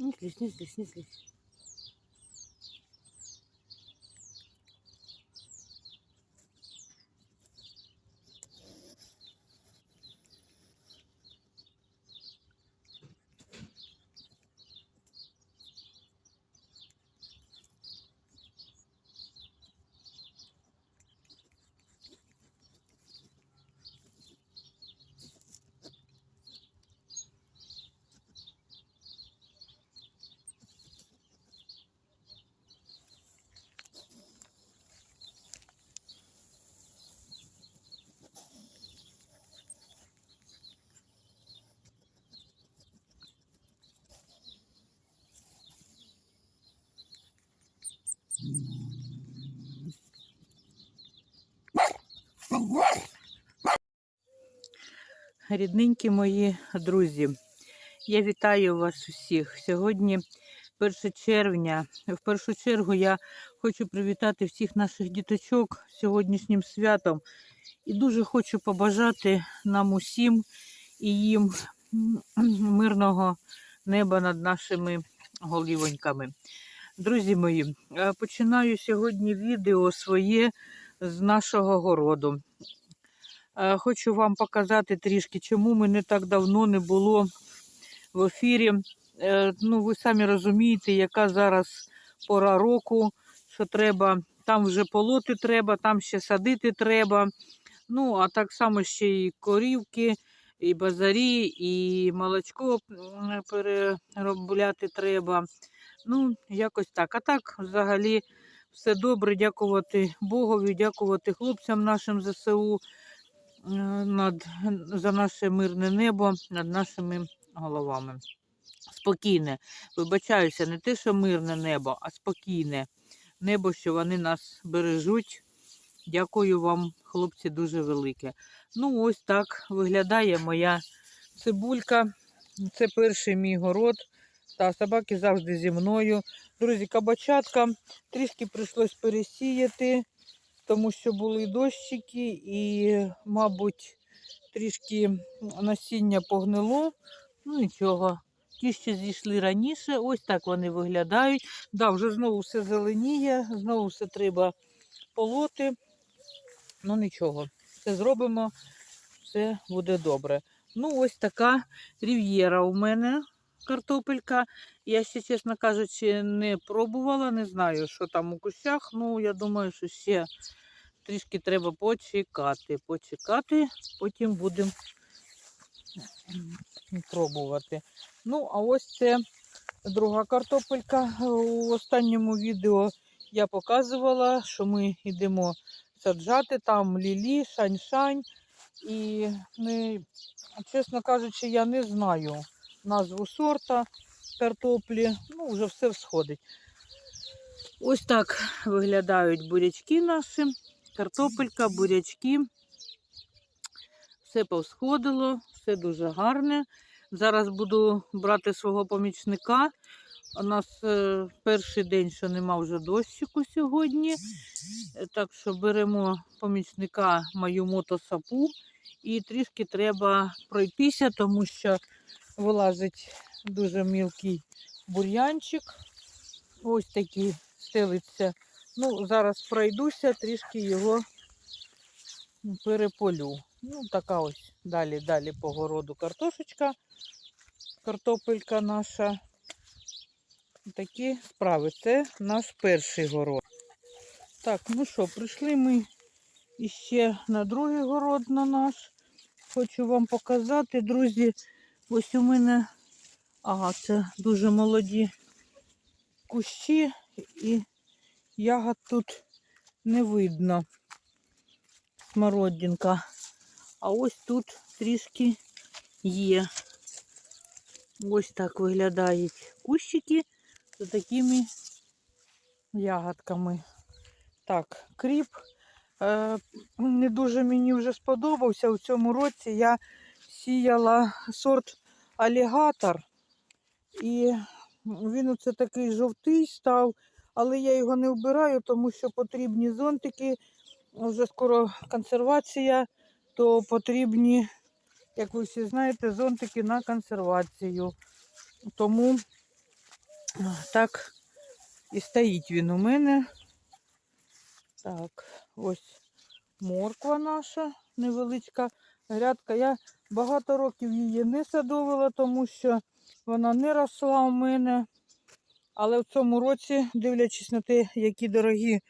Не слізь, не Рідненькі мої друзі, я вітаю вас усіх. Сьогодні 1 червня. В першу чергу я хочу привітати всіх наших діточок сьогоднішнім святом і дуже хочу побажати нам усім і їм мирного неба над нашими голівоньками. Друзі мої, е, починаю сьогодні відео своє з нашого городу. Е, Хочу вам показати трішки, чому мене так давно не було в ефірі. Е, Ну, ви самі розумієте, яка зараз пора року, що треба, там вже полоти треба, там ще садити треба. Ну, а так само ще і корівки, і базарі, і молочко переробляти треба. Ну, якось так. А так, взагалі, все добре. Дякувати Богові, дякувати хлопцям нашим ЗСУ над, за наше мирне небо над нашими головами. Спокійне, вибачаюся, не те, що мирне небо, а спокійне небо, що вони нас бережуть. Дякую вам, хлопці, дуже велике. Ну, ось так виглядає моя цибулька. Це перший мій город. Та собаки завжди зі мною. Друзі, кабачатка трішки прийшлось пересіяти тому що були дощики і, мабуть, трішки насіння погнило. Ну нічого. Ті, що зійшли раніше, ось так вони виглядають. Да, вже знову все зеленіє, знову все треба полоти. Ну нічого, все зробимо, все буде добре. Ну, ось така рів'єра у мене картопелька. Я ще, чесно кажучи, не пробувала, не знаю, що там у кущах. Ну, я думаю, що ще трішки треба почекати. Почекати, потім будемо пробувати. Ну, а ось це друга картопелька. У останньому відео я показувала, що ми йдемо саджати там лілі, шань-шань. І не, чесно кажучи, я не знаю назву сорта картоплі. Ну, вже все всходить. Ось так виглядають бурячки наші, картопелька, бурячки. Все повсходило, все дуже гарне. Зараз буду брати свого помічника. У нас е, перший день, що нема вже дощику сьогодні. Е, Так що беремо помічника мою мотосапу і трішки треба пройтися, тому що вилазить дуже мілкий бур'янчик. Ось такий стелиться. Ну, зараз пройдуся, трішки його переполю. Ну, така ось далі, далі по городу картошечка, картопелька наша. Такі справи. Це наш перший город. Так, ну що, прийшли ми іще на другий город на наш. Хочу вам показати, друзі, ось у мене, ага, це дуже молоді кущі і ягод тут не видно. Смородинка. А ось тут трішки є. Ось так виглядають кущики з такими ягодками. Так, кріп е, не дуже мені вже сподобався. У цьому році я сіяла сорт алігатор. І він оце такий жовтий став, але я його не вбираю, тому що потрібні зонтики. Вже скоро консервація, то потрібні, як ви всі знаєте, зонтики на консервацію. Тому Так, і стоїть він у мене. Так, ось морква наша невеличка грядка. Я багато років її не садовила, тому що вона не росла у мене. Але в цьому році, дивлячись на те, які дорогі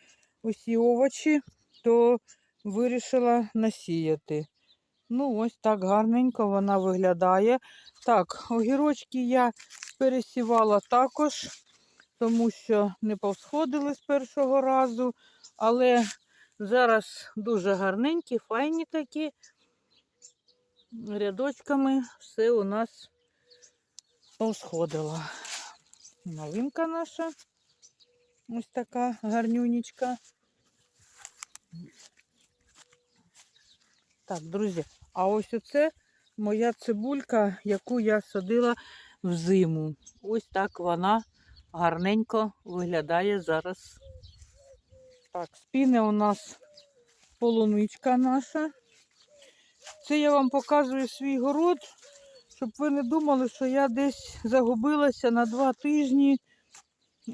усі овочі, то вирішила насіяти. Ну, ось так гарненько вона виглядає. Так, огірочки я пересівала також, тому що не повсходили з першого разу. Але зараз дуже гарненькі, файні такі. Рядочками все у нас повсходило. Новинка наша. Ось така гарнюнечка. Так, друзі, а ось оце моя цибулька, яку я садила в зиму. Ось так вона гарненько виглядає зараз. Так, спіне у нас полуничка наша. Це я вам показую свій город, щоб ви не думали, що я десь загубилася на два тижні.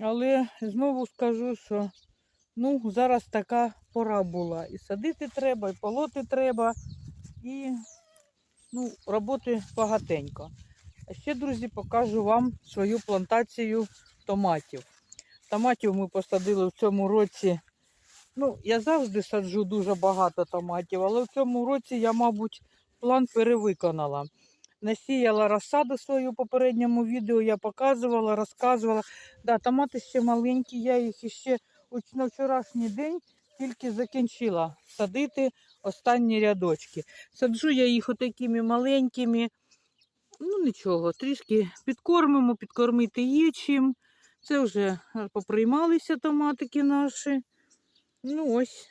Але знову скажу, що ну, зараз така пора була. І садити треба, і полоти треба, і ну, роботи багатенько. А ще, друзі, покажу вам свою плантацію томатів. Томатів ми посадили в цьому році. Ну, я завжди саджу дуже багато томатів, але в цьому році я, мабуть, план перевиконала. Насіяла розсаду свою в попередньому відео, я показувала, розказувала. Да, томати ще маленькі, я їх уч- на вчорашній день тільки закінчила садити останні рядочки. Саджу я їх отакими маленькими. Ну нічого, трішки підкормимо, підкормити є чим. Це вже поприймалися томатики наші. Ну ось,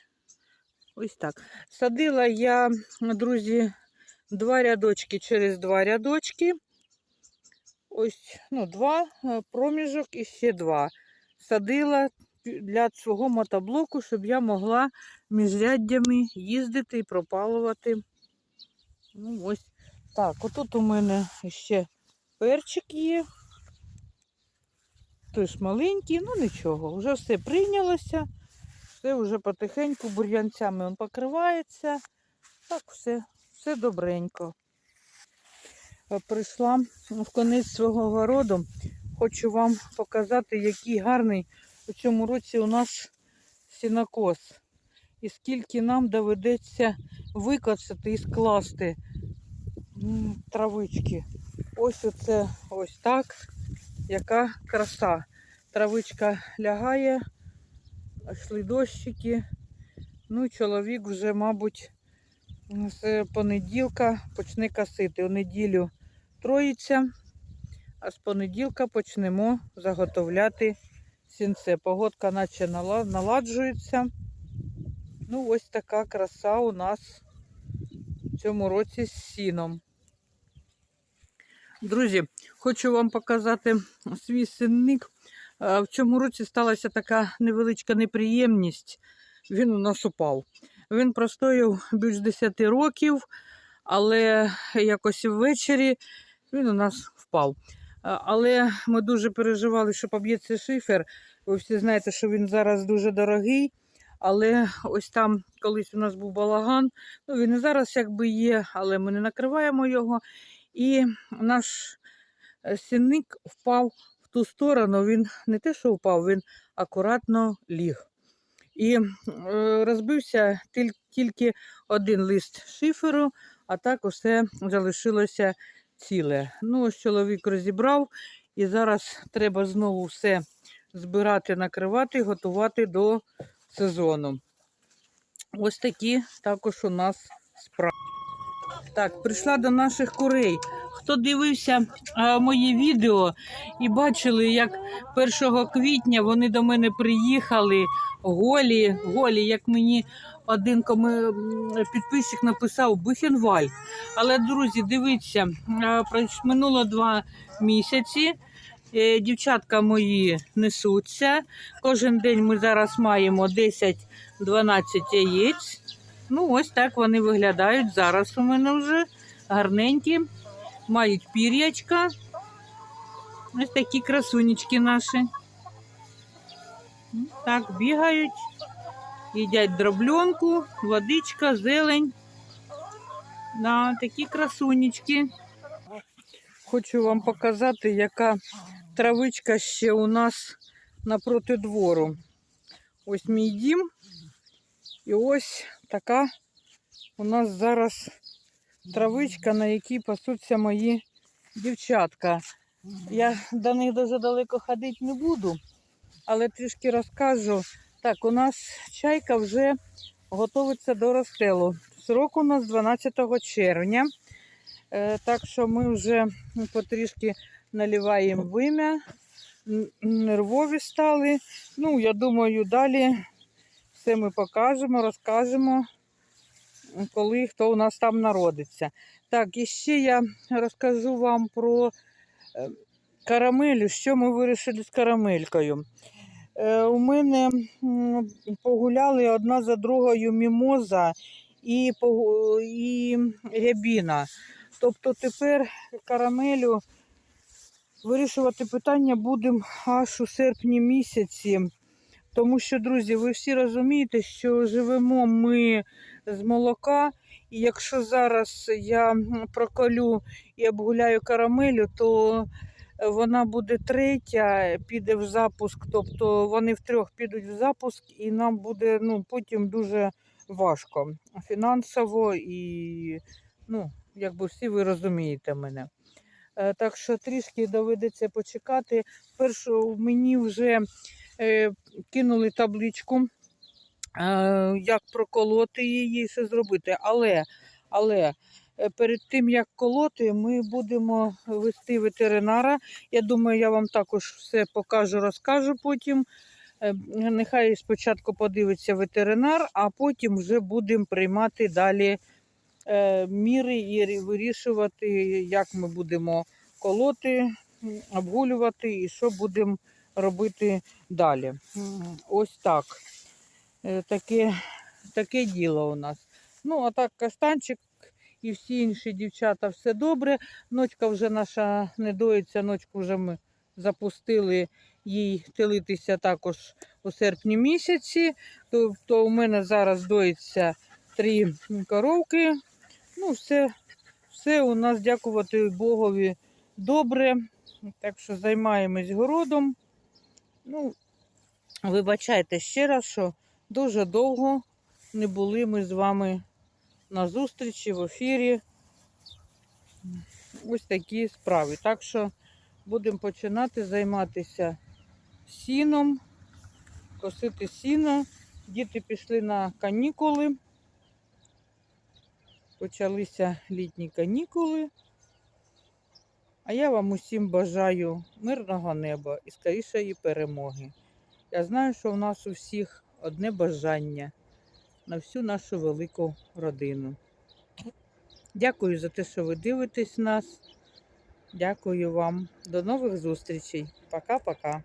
ось так. Садила я, друзі, два рядочки через два рядочки. Ось, ну, два е, проміжок і ще два. Садила для свого мотоблоку, щоб я могла між ряддями їздити і пропалувати. Ну, ось так. Отут у мене ще перчик є. Тож маленький, ну нічого, вже все прийнялося. Все вже потихеньку бур'янцями він покривається. Так, все, все добренько. Е, Прийшла в конець свого городу. Хочу вам показати, який гарний у цьому році у нас сінокос. І скільки нам доведеться викоцати і скласти травички. Ось оце ось так. Яка краса. Травичка лягає, йшли дощики. Ну, чоловік вже, мабуть, з понеділка почне косити. У неділю троїться, а з понеділка почнемо заготовляти сінце. Погодка наче наладжується. Ну, ось така краса у нас в цьому році з сіном. Друзі, хочу вам показати свій синник. Е, В цьому році сталася така невеличка неприємність. Він у нас упав. Він простояв більш 10 років, але якось ввечері він у нас впав. Е, Але ми дуже переживали, що поб'ється шифер. Ви всі знаєте, що він зараз дуже дорогий. Але ось там колись у нас був балаган. Ну, він і зараз якби є, але ми не накриваємо його. І наш е, сінник впав ту сторону. Він не те, що впав, він акуратно ліг. І е, розбився тільки один лист шиферу, а так усе залишилося ціле. Ну, ось чоловік розібрав, і зараз треба знову все збирати, накривати, готувати до сезону. Ось такі також у нас справи. Так, прийшла до наших курей. Хто дивився а, моє відео і бачили, як 1 квітня вони до мене приїхали голі, голі, як мені один коми- підписчик написав Бухенвальд. Але, друзі, дивіться, минуло два місяці. Е, Дівчатка мої несуться. Кожен день ми зараз маємо 10-12 яєць. Ну, ось так вони виглядають. Зараз у мене вже гарненькі, мають пір'ячка. Ось такі красунечки наші. Так, бігають, їдять дробленку, водичка, зелень. Да, такі красунечки. Хочу вам показати, яка травичка ще у нас напроти двору. Ось мій дім. І ось така у нас зараз травичка, на якій пасуться мої дівчатка. Я до них дуже далеко ходити не буду, але трішки розкажу. Так, у нас чайка вже готується до розстелу. Срок у нас 12 червня. Е, Так що ми вже потрішки наливаємо вим'я, нервові стали. Ну, я думаю, далі все ми покажемо, розкажемо, коли хто у нас там народиться. Так, і ще я розкажу вам про е, карамелю, що ми вирішили з карамелькою. Е, У мене погуляли одна за другою мімоза і, і рябіна. Тобто тепер карамелю вирішувати питання будемо аж у серпні місяці. Тому що, друзі, ви всі розумієте, що живемо ми з молока, і якщо зараз я проколю і обгуляю карамелю, то вона буде третя, піде в запуск. Тобто вони втрьох підуть в запуск, і нам буде ну, потім дуже важко фінансово і ну, якби всі ви розумієте мене. Е, Так що трішки доведеться почекати. Першу мені вже кинули табличку, е, як проколоти її, що зробити. Але, але е, перед тим як колоти, ми будемо вести ветеринара. Я думаю, я вам також все покажу, розкажу потім. Е, Нехай спочатку подивиться ветеринар, а потім вже будемо приймати далі е, міри і вирішувати, як ми будемо колоти, обгулювати і що будемо робити далі. Ось так. Е, Таке, таке діло у нас. Ну, а так, каштанчик і всі інші дівчата все добре. Ночка вже наша не доїться, ночку вже ми запустили їй телитися також у серпні місяці. Тобто у мене зараз доїться три коровки. Ну, все, все у нас, дякувати Богові, добре. Так що займаємось городом. Ну, вибачайте ще раз, що дуже довго не були ми з вами на зустрічі в ефірі. Ось такі справи. Так що будемо починати займатися сіном, косити сіно. Діти пішли на канікули. Почалися літні канікули. А я вам усім бажаю мирного неба і скорішої перемоги. Я знаю, що в нас у всіх одне бажання на всю нашу велику родину. Дякую за те, що ви дивитесь нас. Дякую вам. До нових зустрічей. Пока-пока.